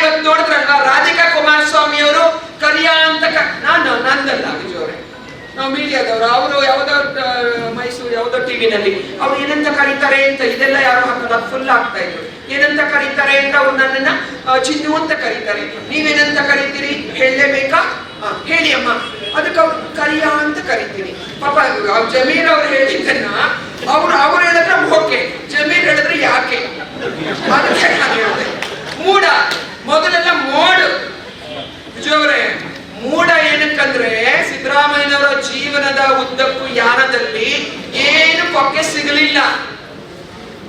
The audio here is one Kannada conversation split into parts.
ಇವತ್ತು ನೋಡಿದ್ರಲ್ವಾ? ರಾಧಿಕಾ ಕುಮಾರಸ್ವಾಮಿ ಅವರು ಕರಿಯ ಅಂತ ನಾನು ನಂದಲ್ಲ ಬಿಜೋರೆ ನಾವು ಮೀಡಿಯಾದವರು. ಅವರು ಯಾವ್ದೋ ಮೈಸೂರು ಯಾವ್ದೋ ಟಿವಿನಲ್ಲಿ ಅವ್ರು ಏನಂತ ಕರೀತಾರೆ ಅಂತ ಇದೆಲ್ಲ ಯಾರು ಹಾಕಲ್ಲ ಫುಲ್ ಆಗ್ತಾ ಇದ್ರು. ಏನಂತ ಕರೀತಾರೆ ಅಂತ ಅವ್ರು ನನ್ನನ್ನ ಚಿನ್ನು ಅಂತ ಕರೀತಾರೆ. ನೀವೇನಂತ ಕರಿತೀರಿ? ಹೇಳಲೇಬೇಕಾ ಹೇಳಿ ಅಮ್ಮ. ಅದಕ್ಕೆ ಅವ್ರು ಕರಿಯ ಅಂತ ಕರಿತೀನಿ. ಪಾಪ ಜಮೀರ್ ಅವ್ರು ಹೇಳಿದ್ದನ್ನ ಅವ್ರು ಅವ್ರು ಹೇಳಿದ್ರೆ ಓಕೆ. ಜಮೀರ್ ಹೇಳಿದ್ರೆ ಯಾಕೆ? ಅದಕ್ಕೆ ಮೊದಲೆಲ್ಲ ಮೋಡು. ವಿಜಯವರೇ ಮೂಡ ಏನಕ್ಕಂದ್ರೆ ಸಿದ್ದರಾಮಯ್ಯನವರ ಜೀವನದ ಉದ್ದಕ್ಕೂ ಯಾನದಲ್ಲಿ ಏನು ಕೊಕ್ಕೆ ಸಿಗಲಿಲ್ಲ.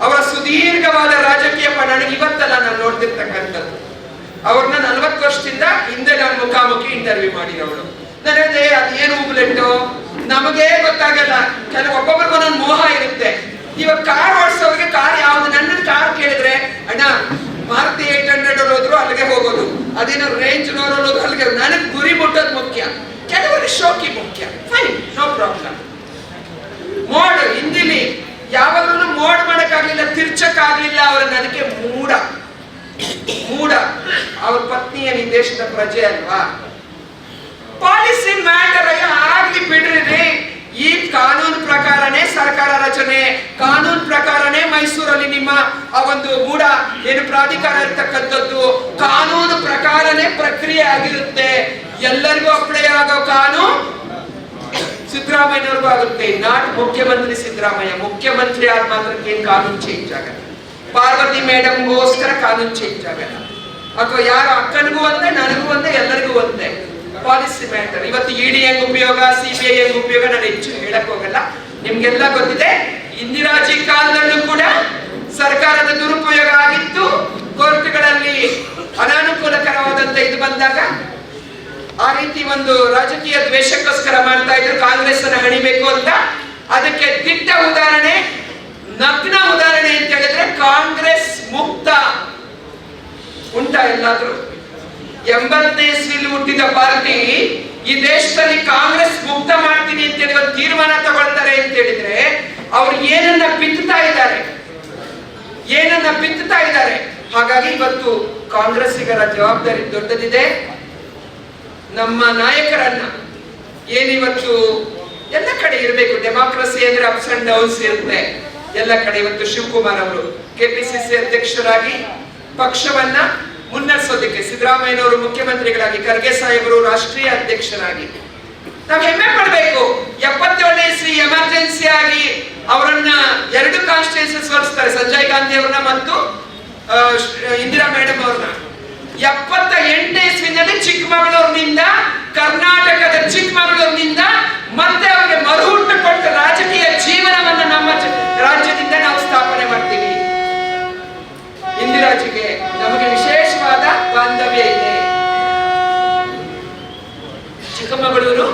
ಅವರ ಸುದೀರ್ಘವಾದ ರಾಜಕೀಯ ಪಯಣ ಇವತ್ತಲ್ಲ ನಾನು ನೋಡ್ತಿರ್ತಕ್ಕಂಥದ್ದು. ಅವ್ರನ್ನ ನಲ್ವತ್ತು ವರ್ಷದಿಂದ ಹಿಂದೆ ನಾನು ಮುಖಾಮುಖಿ ಇಂಟರ್ವ್ಯೂ ಮಾಡಿರೋಳು ನನಗೆ ಅದೇನು ಉಬ್ಲೆಟ್ಟು? ನಮಗೆ ಗೊತ್ತಾಗಲ್ಲ. ಕೆಲವು ಒಬ್ಬೊಬ್ರಿಗೆ ಒಂದೊಂದು ಮೋಹ ಇರುತ್ತೆ. ಇವಾಗ ಕಾರ್ ಓಡಿಸೋರಿಗೆ ಕಾರ್ ಯಾವ್ದು? ನನ್ನ ಕಾರ್ ಕೇಳಿದ್ರೆ ಅಣ್ಣ ಮಾರುತಿ ಏಟ್ ಹಂಡ್ರೆಡ್ ಹೋದ್ರು ಅಲ್ಲಿಗೆ ಹೋಗೋದು ಅದೇನೋ ರೇಂಜ್ ನೋರೋದು ಹೋದ್ರು ಅಲ್ಲಿಗೆ ನನಗೆ ಗುರಿ ಮುಟ್ಟೋದು ಮುಖ್ಯ ಕೆಲವರಿಗೆ ಶೋಕಿ ಮುಖ್ಯ ಫೈನ್ ನೋ ಪ್ರಾಬ್ಲಮ್ ಮೋಡ್ ಹಿಂದಿಲಿ ಯಾವಾಗಲೂ ಮೋಡ್ ಮಾಡಕ್ಕಾಗ್ಲಿಲ್ಲ ತಿರ್ಚಕ್ಕಾಗ್ಲಿಲ್ಲ ಅವರ ನನಗೆ ಮೂಡ ಮೂಡ ಅವ್ರ ಪತ್ನಿ ಏನ್ ಈ ದೇಶದ ಪ್ರಜೆ ಅಲ್ವಾ? ಪಾಲಿಸಿ ಮ್ಯಾಟರ್ ಆಗ್ಲಿ ಬಿಡ್ರಿ ಈ ಕಾನೂನು ಪ್ರಕಾರನೇ ಸರ್ಕಾರ ರಚನೆ, ಕಾನೂನು ಪ್ರಕಾರನೇ ಮೈಸೂರಲ್ಲಿ ನಿಮ್ಮ ಆ ಒಂದು ಮೂಡ ಏನು ಪ್ರಾಧಿಕಾರ ಇರ್ತಕ್ಕಂಥದ್ದು, ಕಾನೂನು ಪ್ರಕಾರನೇ ಪ್ರಕ್ರಿಯೆ ಆಗಿರುತ್ತೆ. ಎಲ್ಲರಿಗೂ ಅಪ್ಲೈ ಆಗೋ ಕಾನೂನು ಸಿದ್ದರಾಮಯ್ಯನವ್ರಿಗೂ ಆಗುತ್ತೆ. ನಾಟ್ ಮುಖ್ಯಮಂತ್ರಿ ಸಿದ್ದರಾಮಯ್ಯ. ಮುಖ್ಯಮಂತ್ರಿ ಆದ ಮಾತ್ರಕ್ಕೆ ಕಾನೂನು ಚೇಂಜ್ ಆಗಲ್ಲ. ಪಾರ್ವತಿ ಮೇಡಮ್ಗೋಸ್ಕರ ಕಾನೂನು ಚೇಂಜ್ ಆಗಲ್ಲ. ಅಥವಾ ಯಾರ ಅಕ್ಕನಿಗೂ ಒಂದೇ, ನನಗೂ ಒಂದೇ, ಎಲ್ಲರಿಗೂ ಒಂದೇ ಪಾಲಿಸಿ ಮ್ಯಾಟರ್. ಇವತ್ತು ಇಡಿ ಹೆಂಗ್ ಉಪಯೋಗ ಸಿಬಿಐ ಹೆಂಗ್ ಉಪಯೋಗ, ನಾನು ಹೆಚ್ಚು ಹೇಳಕ್ ಹೋಗಲ್ಲ. ನಿಮ್ಗೆಲ್ಲ ಗೊತ್ತಿದೆ ಇಂದಿರಾಜಿ ಕಾಲದಲ್ಲೂ ಕೂಡ ಸರ್ಕಾರದ ದುರುಪಯೋಗ ಆಗಿತ್ತು. ಕೋರ್ಟ್ಗಳಲ್ಲಿ ಅನಾನುಕೂಲಕರವಾದಂತ ಇದು ಬಂದಾಗ ಆ ರೀತಿ ಒಂದು ರಾಜಕೀಯ ದ್ವೇಷಕ್ಕೋಸ್ಕರ ಮಾಡ್ತಾ ಇದ್ರು. ಕಾಂಗ್ರೆಸ್ ಅನ್ನ ಹಣಿಬೇಕು ಅಂತ. ಅದಕ್ಕೆ ದಿಟ್ಟ ಉದಾಹರಣೆ, ನಗ್ನ ಉದಾಹರಣೆ ಅಂತ ಹೇಳಿದ್ರೆ ಕಾಂಗ್ರೆಸ್ ಮುಕ್ತ ಉಂಟಾ ಎಲ್ಲಾದ್ರೂ? ಎಂಬತ್ತನೇ ಇಸ್ವಿಲಿ ಹುಟ್ಟಿದ ಪಾರ್ಟಿ ಈ ದೇಶದಲ್ಲಿ ಕಾಂಗ್ರೆಸ್ ಮುಕ್ತ ಮಾಡ್ತೀನಿ ಅಂತ ಹೇಳಿ ತೀರ್ಮಾನ ತಗೊಳ್ತಾರೆ ಅಂತ ಹೇಳಿದ್ರೆ ಅವ್ರು ಏನನ್ನ ಬಿತ್ತುತ್ತಾ ಇದ್ದಾರೆ? ಏನನ್ನ ಬಿತ್ತುತ್ತಾ ಇದ್ದಾರೆ? ಹಾಗಾಗಿ ಇವತ್ತು ಕಾಂಗ್ರೆಸ್ಸಿಗರ ಜವಾಬ್ದಾರಿ ದೊಡ್ಡದಿದೆ. ನಮ್ಮ ನಾಯಕರನ್ನ ಏನಿವತ್ತು ಎಲ್ಲ ಕಡೆ ಇರಬೇಕು, ಡೆಮಾಕ್ರಸಿ ಅಂದ್ರೆ ಅಪ್ಸ್ ಅಂಡ್ ಡೌನ್ಸ್ ಇರುತ್ತೆ ಎಲ್ಲ ಕಡೆ ಇವತ್ತು ಶಿವಕುಮಾರ್ ಅವರು, ಕೆಪಿಸಿಸಿ ಅಧ್ಯಕ್ಷರಾಗಿ ಪಕ್ಷವನ್ನ ಮುನ್ನಡೆಸೋದಕ್ಕೆ ಸಿದ್ದರಾಮಯ್ಯನವರು ಮುಖ್ಯಮಂತ್ರಿಗಳಾಗಿ, ಖರ್ಗೆ ಸಾಹೇಬರು ರಾಷ್ಟ್ರೀಯ ಅಧ್ಯಕ್ಷರಾಗಿ. ನಾವು ಹೆಮ್ಮೆ ಪಡಬೇಕು, ಎಪ್ಪತ್ತೇಳನೇ ಇಸ್ವಿ ಎಮರ್ಜೆನ್ಸಿ ಆಗಿ ಅವರನ್ನ ಎರಡು ಕಾನ್ಸ್ಟಿಟ್ಯೂನ್ಸಸ್ ಹೊರಿಸ್ತಾರೆ ಸಂಜಯ್ ಗಾಂಧಿ ಅವ್ರನ್ನ ಮತ್ತು ಇಂದಿರಾ ಮೇಡಮ್ ಅವ್ರನ್ನ. ಎಪ್ಪತ್ತ ಎಂಟನೇ ಇಸ್ವಿನಲ್ಲಿ ಚಿಕ್ಕಮಗಳೂರಿನಿಂದ, ಕರ್ನಾಟಕದ ಚಿಕ್ಕಮಗಳೂರಿನಿಂದ ಮತ್ತೆ ಅವರಿಗೆ ಮರುಹುಟ್ಟು ಕೊಟ್ಟ ರಾಜಕೀಯ ಜೀವನವನ್ನ ನಮ್ಮ ಜ- ಇಂದಿರಾಜಿಗೆ ನಮಗೆ ವಿಶೇಷವಾದ ಬಾಂಧವ್ಯ ಇದೆ. ಚಿಕ್ಕಮಗಳೂರು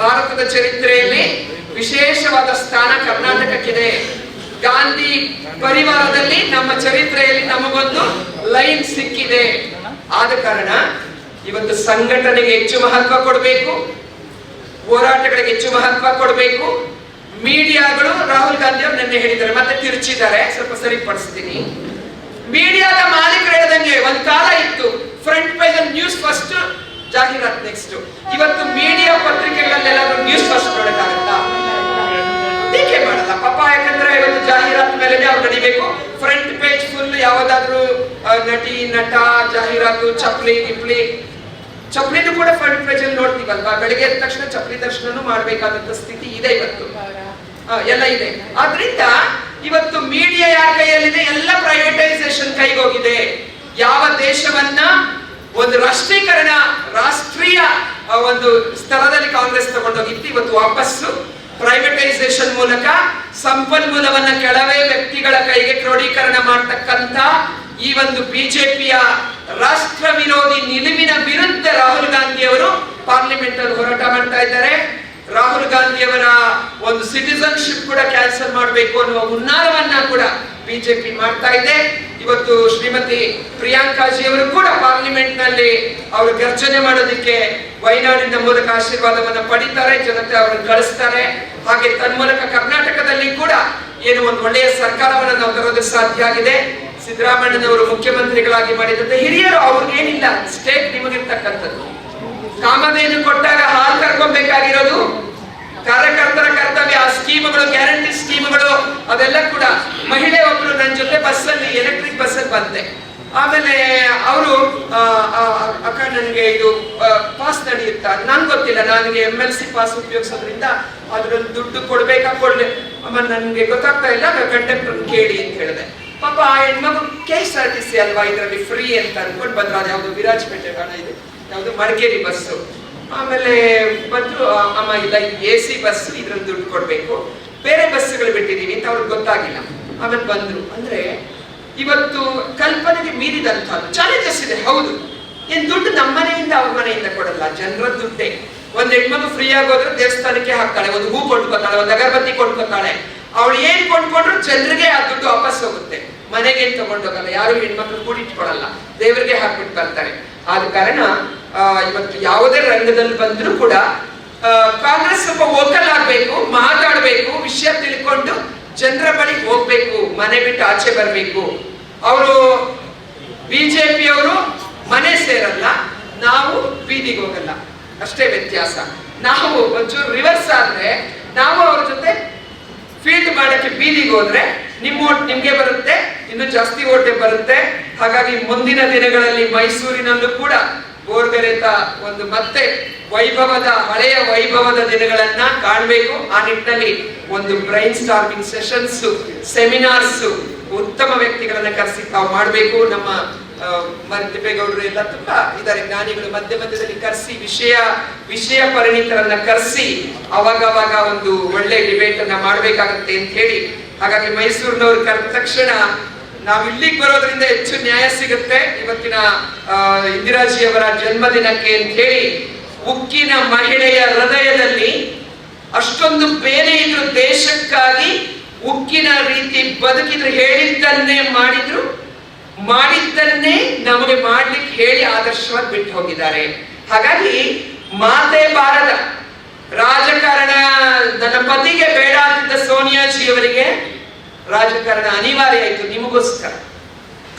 ಭಾರತದ ಚರಿತ್ರೆಯಲ್ಲಿ ವಿಶೇಷವಾದ ಸ್ಥಾನ ಕರ್ನಾಟಕಕ್ಕಿದೆ. ಗಾಂಧಿ ಪರಿವಾರದಲ್ಲಿ ನಮ್ಮ ಚರಿತ್ರೆಯಲ್ಲಿ ನಮಗೊಂದು ಲೈನ್ ಸಿಕ್ಕಿದೆ. ಆದ ಕಾರಣ ಇವತ್ತು ಸಂಘಟನೆಗೆ ಹೆಚ್ಚು ಮಹತ್ವ ಕೊಡಬೇಕು, ಹೋರಾಟಗಳಿಗೆ ಹೆಚ್ಚು ಮಹತ್ವ ಕೊಡಬೇಕು. ಮೀಡಿಯಾಗಳು ರಾಹುಲ್ ಗಾಂಧಿ ಅವರು ನಿನ್ನೆ ಹೇಳಿದ್ದಾರೆ, ಮತ್ತೆ ತಿರುಚಿದ್ದಾರೆ. ಸ್ವಲ್ಪ ಸರಿಪಡಿಸ್ತೀನಿ. ಮೀಡಿಯಾದ ಮಾಲೀಕರು ಹೇಳ್ದಂಗೆ ಒಂದ್ ಕಾಲ ಇತ್ತು. ಫ್ರಂಟ್ ಪೇಜ್ ಅಲ್ಲಿ ನ್ಯೂಸ್ ಫಸ್ಟ್ ಜಾಹೀರಾತ್ ನೆಕ್ಸ್ಟ್ ಇವತ್ತು ಮೀಡಿಯಾ ಪತ್ರಿಕೆಗಳಲ್ಲೆಲ್ಲ ನ್ಯೂಸ್ ಫಸ್ಟ್ ನೋಡಕ್ಕಾಗತ್ತಾ? ಟೀಕೆ ಮಾಡಲ್ಲ. ಪಾಪ ಯಾಕಂದ್ರೆ ಇವತ್ತು ಜಾಹೀರಾತ್ ಮೇಲೆ ಅವ್ರು ನಡಿಬೇಕು. ಫ್ರಂಟ್ ಪೇಜ್ ಫುಲ್ ಯಾವ್ದಾದ್ರು ನಟಿ ನಟ ಜಾಹೀರಾತು ಚಪ್ಲಿ ಗಿಪ್ಲಿ ಚಪ್ಲಿನೂ ಕೂಡ ಫ್ರಂಟ್ ಪೇಜ್ ಅಲ್ಲಿ ನೋಡ್ತೀವಲ್ವಾ? ಬೆಳಿಗ್ಗೆ ಎದ್ದ ತಕ್ಷಣ ಚಪ್ಲಿ ದರ್ಶನನು ಮಾಡ್ಬೇಕಾದಂತ ಸ್ಥಿತಿ ಇದೆ ಇವತ್ತು. ಎಲ್ಲ ಇದೆ. ಆದ್ರಿಂದ ಇವತ್ತು ಮೀಡಿಯಾ ಯಾರ ಕೈಯಲ್ಲಿದೆ? ಎಲ್ಲ ಒಂದು ರಾಷ್ಟ್ರೀಕರಣ, ರಾಷ್ಟ್ರೀಯ ಒಂದು ಸ್ಥಳದಲ್ಲಿ ಕಾಂಗ್ರೆಸ್ ತಗೊಂಡೋಗಿತ್ತು. ಇವತ್ತು ವಾಪಸ್ಸು ಪ್ರೈವೇಟೈಸೇಷನ್ ಮೂಲಕ ಸಂಪನ್ಮೂಲವನ್ನ ಕೆಲವೇ ವ್ಯಕ್ತಿಗಳ ಕೈಗೆ ಕ್ರೋಢೀಕರಣ ಮಾಡತಕ್ಕಂತ ಈ ಒಂದು ಬಿಜೆಪಿಯ ರಾಷ್ಟ್ರ ವಿರೋಧಿ ನಿಲುವಿನ ವಿರುದ್ಧ ರಾಹುಲ್ ಗಾಂಧಿ ಅವರು ಪಾರ್ಲಿಮೆಂಟ್ ಅಲ್ಲಿ ಹೋರಾಟ ಮಾಡ್ತಾ ಇದ್ದಾರೆ. ರಾಹುಲ್ ಗಾಂಧಿಯವರ ಒಂದು ಸಿಟಿಸನ್ಶಿಪ್ ಕೂಡ ಕ್ಯಾನ್ಸಲ್ ಮಾಡಬೇಕು ಅನ್ನುವ ಹುನ್ನಾರವನ್ನ ಕೂಡ ಬಿಜೆಪಿ ಮಾಡ್ತಾ ಇದೆ. ಇವತ್ತು ಶ್ರೀಮತಿ ಪ್ರಿಯಾಂಕಾಜಿ ಅವರು ಕೂಡ ಪಾರ್ಲಿಮೆಂಟ್ನಲ್ಲಿ ಅವರು ಗರ್ಜನೆ ಮಾಡೋದಕ್ಕೆ ವಯನಾಡಿನ ಮೂಲಕ ಆಶೀರ್ವಾದವನ್ನು ಪಡಿತಾರೆ, ಜನತೆ ಅವರನ್ನು ಕಳಿಸ್ತಾರೆ. ಹಾಗೆ ತನ್ಮೂಲಕ ಕರ್ನಾಟಕದಲ್ಲಿ ಕೂಡ ಏನು ಒಂದು ಒಳ್ಳೆಯ ಸರ್ಕಾರವನ್ನು ನಾವು ತರೋದಕ್ಕೆ ಸಾಧ್ಯ ಆಗಿದೆ. ಸಿದ್ದರಾಮಯ್ಯನವರು ಮುಖ್ಯಮಂತ್ರಿಗಳಾಗಿ ಮಾಡಿದಂತೆ ಹಿರಿಯರು ಅವ್ರಿಗೇನಿಲ್ಲ ಸ್ಟೇಟ್ ನಿಮಗಿರ್ತಕ್ಕಂಥದ್ದು. ಕಾಮಧೇನು ಕೊಟ್ಟಾಗ ಹಾಲು ಕರ್ಕೊಬೇಕಾಗಿರೋದು ಕಾರ್ಯಕರ್ತರ ಕರ್ತವ್ಯ, ಆ ಸ್ಕೀಮ್ಗಳು, ಗ್ಯಾರಂಟಿ ಸ್ಕೀಮ್ಗಳು, ಅದೆಲ್ಲ ಕೂಡ ಮಹಿಳೆ ಒಬ್ರು ನನ್ನ ಜೊತೆ ಬಸ್ಸಲ್ಲಿ ಎಲೆಕ್ಟ್ರಿಕ್ ಬಸ್ಸಲ್ಲಿ ಬಂದೆ. ಆಮೇಲೆ ಅವರು ಅಕ್ಕ ನನಗೆ ಇದು ಪಾಸ್ ನಡೆಯುತ್ತಾ? ನಂಗೆ ಗೊತ್ತಿಲ್ಲ, ನನಗೆ ಎಂ ಎಲ್ ಸಿ ಪಾಸ್ ಉಪಯೋಗಿಸೋದ್ರಿಂದ ಅದ್ರಲ್ಲಿ ದುಡ್ಡು ಕೊಡ್ಬೇಕಾ, ಕೊಡ್ಲೆ? ಅಮ್ಮ, ನನಗೆ ಗೊತ್ತಾಗ್ತಾ ಇಲ್ಲ ಕಂಡಕ್ಟರ್ ಕೇಳಿ ಅಂತ ಹೇಳಿದೆ. ಪಾಪ ಆ ಹೆಣ್ಮಗು K S R T C ಅಲ್ವಾ, ಇದರಲ್ಲಿ ಫ್ರೀ ಅಂತ ಅನ್ಕೊಂಡು ಬಂದ್ರು ಅದು ಯಾವುದು ವಿರಾಜಪೇಟೆ ಇದೆ ಇದು, ಯಾವುದು ಮಡಿಕೇರಿ ಬಸ್ಸು ಆಮೇಲೆ ಬಂದ್ರು ಅಮ್ಮ, ಇಲ್ಲ ಎ ಸಿ ಬಸ್ ಇದ್ರಲ್ಲಿ ದುಡ್ಡು ಕೊಡ್ಬೇಕು. ಬೇರೆ ಬಸ್ಸುಗಳು ಬಿಟ್ಟಿದ್ದೀನಿ ಅಂತ ಅವ್ರಿಗೆ ಗೊತ್ತಾಗಿಲ್ಲ. ಆಮೇಲೆ ಬಂದ್ರು. ಅಂದ್ರೆ ಇವತ್ತು ಕಲ್ಪನೆಗೆ ಮೀರಿದಂತ ಚಾಲೆಂಜಸ್ ಇದೆ, ಹೌದು. ಏನು ದುಡ್ಡು ನಮ್ಮ ಮನೆಯಿಂದ ಅವ್ರ ಮನೆಯಿಂದ ಕೊಡಲ್ಲ, ಜನರ ದುಡ್ಡೇ. ಒಂದ್ ಹೆಣ್ಮಗು ಫ್ರೀ ಆಗೋದ್ರೆ ದೇವಸ್ಥಾನಕ್ಕೆ ಹಾಕ್ತಾಳೆ, ಒಂದು ಹೂ ಕೊಂಡ್ಕೊತಾಳೆ, ಒಂದು ಅಗರಬತ್ತಿ ಕೊಂಡ್ಕೊತಾಳೆ. ಅವಳು ಏನ್ ಕೊಂಡ್ಕೊಂಡ್ರು ಜನರಿಗೆ ಆ ದುಡ್ಡು ವಾಪಸ್ ಹೋಗುತ್ತೆ. ಮನೆಗೆ ತಗೊಂಡೋಗಲ್ಲ, ಯಾರು ಹೆಣ್ಮಕ್ಳು ಕೂಡಿಟ್ಕೊಳಲ್ಲ, ದೇವರಿಗೆ ಹಾಕ್ಬಿಟ್ಟು ಬರ್ತಾರೆ. ಆದ ಕಾರಣ ಇವತ್ತು ಯಾವುದೇ ರಂಗದಲ್ಲಿ ಬಂದರೂ ಕೂಡ ಕಾಂಗ್ರೆಸ್ ಸ್ವಲ್ಪ ವೋಕಲ್ ಆಗಬೇಕು, ಮಾತಾಡಬೇಕು, ವಿಷಯ ತಿಳ್ಕೊಂಡು ಜನರ ಬಳಿ ಹೋಗ್ಬೇಕು, ಮನೆ ಬಿಟ್ಟು ಆಚೆ ಬರಬೇಕು. ಅವರು ಬಿಜೆಪಿಯವರು ಮನೆ ಸೇರಲ್ಲ, ನಾವು ಬೀದಿಗೆ ಹೋಗಲ್ಲ. ಅಷ್ಟೇ ವ್ಯತ್ಯಾಸ. ನಾವು ಒಂಚೂರು ರಿವರ್ಸ್ ಆದ್ರೆ, ನಾವು ಅವ್ರ ಜೊತೆ ಫೀಲ್ಡ್ ಮಾಡಕ್ಕೆ ಬೀದಿಗೆ ಹೋದ್ರೆ, ನಿಮ್ಮ ಓಟ್ ನಿಮ್ಗೆ ಬರುತ್ತೆ, ಇನ್ನು ಜಾಸ್ತಿ ಓಟೆ ಬರುತ್ತೆ. ಹಾಗಾಗಿ ಮುಂದಿನ ದಿನಗಳಲ್ಲಿ ಮೈಸೂರಿನಲ್ಲೂ ಕೂಡ ಗೋರ್ಗರೆತ ಒಂದು ಮತ್ತೆ ವೈಭವದ, ಹಳೆಯ ವೈಭವದ ದಿನಗಳನ್ನ ಕಾಣಬೇಕು. ಆ ನಿಟ್ಟಿನಲ್ಲಿ ಒಂದು ಬ್ರೈನ್ ಸ್ಟಾರ್ಮಿಂಗ್ ಸೆಷನ್ಸ್ ಸೆಮಿನಾರ್ಸ್ ಉತ್ತಮ ವ್ಯಕ್ತಿಗಳನ್ನ ಕರೆಸಿ ತಾವು ಮಾಡಬೇಕು. ನಮ್ಮ ಮರ್ತಿಪೇಗೌಡರು ಎಲ್ಲ ತುಂಬಾ ಇದ್ದಾರೆ. ಜ್ಞಾನಿಗಳು ಮಧ್ಯ ಮಧ್ಯದಲ್ಲಿ ಕರೆಸಿ, ವಿಷಯ ವಿಷಯ ಪರಿಣಿತರನ್ನ ಕರೆಸಿ ಅವಾಗವಾಗ ಅವಾಗ ಒಂದು ಒಳ್ಳೆ ಡಿಬೇಟ್ ಅನ್ನ ಮಾಡ್ಬೇಕಾಗತ್ತೆ ಅಂತ ಹೇಳಿ. ಹಾಗಾಗಿ ಮೈಸೂರಿನವರು ಕರೆದ ತಕ್ಷಣ ನಾವು ಇಲ್ಲಿಗೆ ಬರೋದ್ರಿಂದ ಹೆಚ್ಚು ನ್ಯಾಯ ಸಿಗುತ್ತೆ. ಇವತ್ತಿನ ಇಂದಿರಾಜಿಯವರ ಜನ್ಮದಿನಕ್ಕೆ ಅಂತ ಹೇಳಿ ಉಕ್ಕಿನ ಮಹಿಳೆಯ ಹೃದಯದಲ್ಲಿ ಅಷ್ಟೊಂದು ಬೇರೆ ಇದ್ರು ದೇಶಕ್ಕಾಗಿ ಉಕ್ಕಿನ ರೀತಿ ಬದುಕಿದ್ರು, ಹೇಳಿದ್ದನ್ನೇ ಮಾಡಿದ್ರು. ಮಾಡಿದ್ದನ್ನೇ ನಮಗೆ ಮಾಡ್ಲಿಕ್ಕೆ ಹೇಳಿ ಆದರ್ಶವಾಗಿ ಬಿಟ್ಟು ಹೋಗಿದ್ದಾರೆ. ಹಾಗಾಗಿ ಮಾತೆ ಬಾರದ ರಾಜಕಾರಣ, ನನ್ನ ಪತಿಗೆ ಬೇಡ ಅಂತಿದ್ದ ಸೋನಿಯಾಜಿ ಅವರಿಗೆ ರಾಜಕಾರಣ ಅನಿವಾರ್ಯ ಆಯಿತು, ನಿಮಗೋಸ್ಕರ.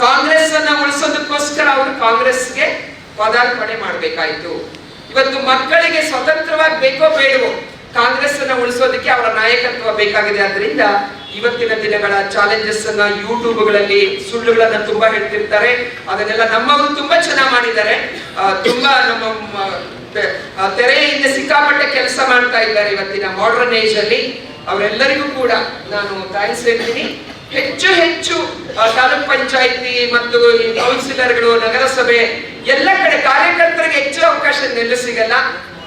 ಕಾಂಗ್ರೆಸ್ ಅನ್ನ ಉಳಿಸೋದಕ್ಕೋಸ್ಕರ ಅವರು ಕಾಂಗ್ರೆಸ್ಗೆ ಪದಾರ್ಪಣೆ ಮಾಡಬೇಕಾಯಿತು. ಇವತ್ತು ಮಕ್ಕಳಿಗೆ ಸ್ವತಂತ್ರವಾಗಿ ಬೇಕೋ ಬೇಡವೋ ಕಾಂಗ್ರೆಸ್ ಅನ್ನ ಉಳಿಸೋದಕ್ಕೆ ಅವರ ನಾಯಕತ್ವ ಬೇಕಾಗಿದೆ. ಆದ್ರಿಂದ ಇವತ್ತಿನ ದಿನಗಳ ಚಾಲೆಂಜಸ್ ಅನ್ನ ಯೂಟ್ಯೂಬ್ಗಳಲ್ಲಿ ಸುಳ್ಳುಗಳನ್ನ ತುಂಬಾ ಹೇಳ್ತಿರ್ತಾರೆ. ಅದನ್ನೆಲ್ಲ ನಮ್ಮವರು ತುಂಬಾ ಚೆನ್ನಾಗಿ ಮಾಡಿದ್ದಾರೆ. ತುಂಬಾ ನಮ್ಮ ತೆರೆಯಿಂದ ಸಿಕ್ಕಾಪಟ್ಟೆ ಕೆಲಸ ಮಾಡ್ತಾ ಇದ್ದಾರೆ ಇವತ್ತಿನ ಮಾಡರ್ನ್ ಏಜ್ ಅಲ್ಲಿ. ಅವರೆಲ್ಲರಿಗೂ ಕೂಡ ನಾನು ಥ್ಯಾಂಕ್ಸ್ ಹೇಳ್ತೀನಿ. ಹೆಚ್ಚು ಹೆಚ್ಚು ತಾಲೂಕ್ ಪಂಚಾಯಿತಿ ಮತ್ತು ಈ ಕೌನ್ಸಿಲರ್ಗಳು, ನಗರಸಭೆ, ಎಲ್ಲ ಕಡೆ ಕಾರ್ಯಕರ್ತರಿಗೆ ಹೆಚ್ಚು ಅವಕಾಶ ನೆಲೆ ಸಿಗಲ್ಲ.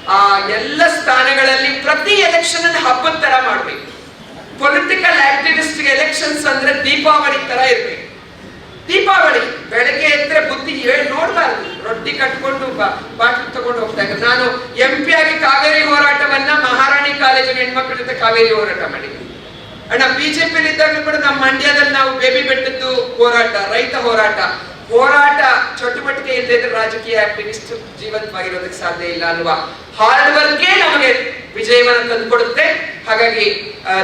ಆ, ಎಲ್ಲ ಸ್ಥಾನಗಳಲ್ಲಿ ಪ್ರತಿ ಎಲೆಕ್ಷನ್ ಅನ್ನು ಹಬ್ಬದ ತರ ಮಾಡ್ಬೇಕು. ಪೊಲಿಟಿಕಲ್ ಆಕ್ಟಿವಿಸ್ಟ್ ಎಲೆಕ್ಷನ್ಸ್ ಅಂದ್ರೆ ದೀಪಾವಳಿ ತರ ಇರ್ಬೇಕು. ದೀಪಾವಳಿ, ಬೆಳಗ್ಗೆ ಎದ್ರೆ ಬುದ್ಧಿ ಹೇಳಿ ನೋಡ್ಬಾರ್ದು. ರೊಟ್ಟಿ ಕಟ್ಕೊಂಡು ಬಾಟ್ಲು ತಗೊಂಡು ಹೋಗ್ತಾ ಇದ್ದಾರೆ. ನಾನು ಎಂ ಪಿ ಆಗಿ ಕಾವೇರಿ ಹೋರಾಟವನ್ನ ಮಹಾರಾಣಿ ಕಾಲೇಜಿನ ಹೆಣ್ಮಕ್ಳ ಜೊತೆ ಕಾವೇರಿ ಹೋರಾಟ ಮಾಡಿದ್ದೆ ಅಣ್ಣ ಬಿಜೆಪಿ ಇದ್ದಾಗ ಕೂಡ ನಮ್ಮ ಮಂಡ್ಯದಲ್ಲಿ ನಾವು ಬೇಬಿ ಬೆಟ್ಟದ್ದು ಹೋರಾಟ, ರೈತ ಹೋರಾಟ. ಹೋರಾಟ ಚಟುವಟಿಕೆ ಇಲ್ಲದೆ ರಾಜಕೀಯ ಆಕ್ಟಿವಿಸ್ಟ್ ಜೀವಂತವಾಗಿರೋದಕ್ಕೆ ಸಾಧ್ಯ ಇಲ್ಲ ಅಲ್ವಾ? ಹಾರ್ಡ್ ವರ್ಕೇ ನಮಗೆ ವಿಜಯವನ್ನ ತಂದುಕೊಡುತ್ತೆ. ಹಾಗಾಗಿ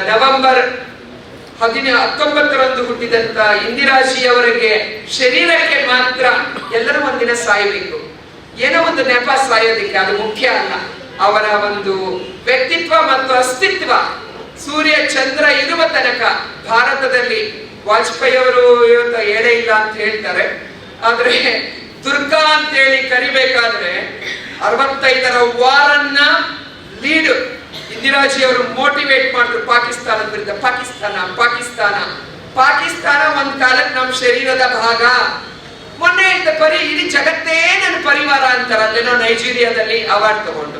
ನವೆಂಬರ್ ಹದಿನ ಹತ್ತೊಂಬತ್ತರಂದು ಹುಟ್ಟಿದಂತ ಇಂದಿರಾಜಿ ಅವರಿಗೆ ಶರೀರಕ್ಕೆ ಮಾತ್ರ ಎಲ್ಲರೂ ಸಾಯಬೇಕು ಏನೋ ಒಂದು ನೆಪ ಸಾಯೋದಿಕ್ಕೆ ಅದು ಮುಖ್ಯ ಅಲ್ಲ. ಅವರ ಒಂದು ವ್ಯಕ್ತಿತ್ವ ಮತ್ತು ಅಸ್ತಿತ್ವ. ಸೂರ್ಯ, ಚಂದ್ರ ಇರುವ ತನಕ ಭಾರತದಲ್ಲಿ ವಾಜಪೇಯಿ ಅವರು ಇವತ್ತು ಹೇಳೇ ಇಲ್ಲ ಅಂತ ಹೇಳ್ತಾರೆ. ಆದ್ರೆ ದುರ್ಗಾ ಅಂತ ಹೇಳಿ ಕರಿಬೇಕಾದ್ರೆ ಅರವತ್ತೈದರ ವಾರನ್ನ ಲೀಡ್ ಇಂದಿರಾಜಿ ಅವರು ಮೋಟಿವೇಟ್ ಮಾಡಿದ್ರು ಪಾಕಿಸ್ತಾನ ವಿರುದ್ಧ. ಪಾಕಿಸ್ತಾನ ಪಾಕಿಸ್ತಾನ. ಪಾಕಿಸ್ತಾನ ಒಂದ್ ಕಾಲಕ್ಕೆ ನಮ್ಮ ಶರೀರದ ಭಾಗ. ಮೊನ್ನೆ ಇದ್ದ ಪರಿ ಇಡೀ ಜಗತ್ತೇ ನನ್ನ ಪರಿವಾರ ಅಂತಾರೆ. ಅಲ್ಲೇನೋ ನೈಜೀರಿಯಾದಲ್ಲಿ ಅವಾರ್ಡ್ ತಗೊಂಡು.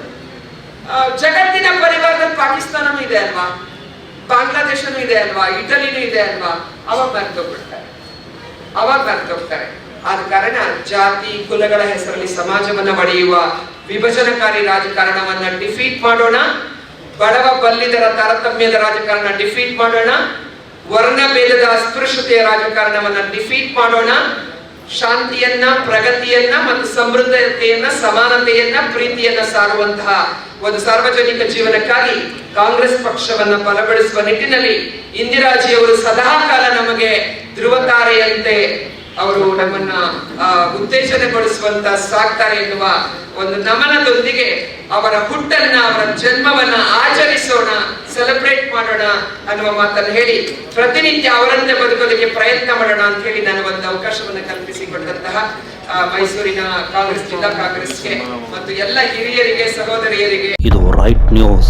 ಜಗತ್ತಿನ ಪರಿವಾರದಲ್ಲಿ ಪಾಕಿಸ್ತಾನನೂ ಇದೆ ಅಲ್ವಾ? ಬಾಂಗ್ಲಾದೇಶನೂ ಇದೆ ಅಲ್ವಾ? ಇಟಲಿನೂ ಇದೆ ಅಲ್ವಾ? ಅವಾಗ ಬರ್ತೋಗ್ಬಿಡ್ತಾರೆ ಅವಾಗ ಬರ್ತೋಗ್ತಾರೆ ಆದ ಕಾರಣ ಜಾತಿ, ಕುಲಗಳ ಹೆಸರಲ್ಲಿ ಸಮಾಜವನ್ನ ಒಡೆಯುವ ವಿಭಜನಕಾರಿ ರಾಜಕಾರಣವನ್ನ ಡಿಫೀಟ್ ಮಾಡೋಣ. ಬಡವ ಬಲ್ಲಿದರ ತಾರತಮ್ಯದ ರಾಜಕಾರಣ ಡಿಫೀಟ್ ಮಾಡೋಣ. ವರ್ಣ ಭೇದದ ಅಸ್ಪೃಶ್ಯತೆಯ ರಾಜಕಾರಣವನ್ನ ಡಿಫೀಟ್ ಮಾಡೋಣ. ಶಾಂತಿಯನ್ನ, ಪ್ರಗತಿಯನ್ನ ಮತ್ತು ಸಮೃದ್ಧತೆಯನ್ನ, ಸಮಾನತೆಯನ್ನ, ಪ್ರೀತಿಯನ್ನ ಸಾರುವಂತಹ ಒಂದು ಸಾರ್ವಜನಿಕ ಜೀವನಕ್ಕಾಗಿ ಕಾಂಗ್ರೆಸ್ ಪಕ್ಷವನ್ನ ಬಲಪಡಿಸುವ ನಿಟ್ಟಿನಲ್ಲಿ ಇಂದಿರಾಜಿಯವರು ಸದಾಕಾಲ ನಮಗೆ ಧ್ರುವತಾರೆಯಂತೆ ಅವರು ನಮ್ಮನ್ನ ಉತ್ತೇಜನಗೊಳಿಸುವಂತ ಸಾಕ್ತಾರೆ ಎನ್ನುವ ಒಂದು ನಮನದೊಂದಿಗೆ ಅವರ ಹುಟ್ಟನ್ನ, ಅವರ ಜನ್ಮವನ್ನ ಆಚರಿಸೋಣ ಸೆಲೆಬ್ರೇಟ್ ಮಾಡೋಣ ಅನ್ನುವ ಮಾತನ್ನು ಹೇಳಿ ಪ್ರತಿನಿತ್ಯ ಅವರಂತೆ ಬದುಕೋದಕ್ಕೆ ಪ್ರಯತ್ನ ಮಾಡೋಣ ಅಂತ ಹೇಳಿ ನಾನು ಒಂದು ಅವಕಾಶವನ್ನು ಕಲ್ಪಿಸಿಕೊಂಡಂತಹ ಮೈಸೂರಿನ ಕಾಂಗ್ರೆಸ್, ಜಿಲ್ಲಾ ಕಾಂಗ್ರೆಸ್ಗೆ ಮತ್ತು ಎಲ್ಲ ಹಿರಿಯರಿಗೆ, ಸಹೋದರಿಯರಿಗೆ. ಇದು ರೈಟ್ ನ್ಯೂಸ್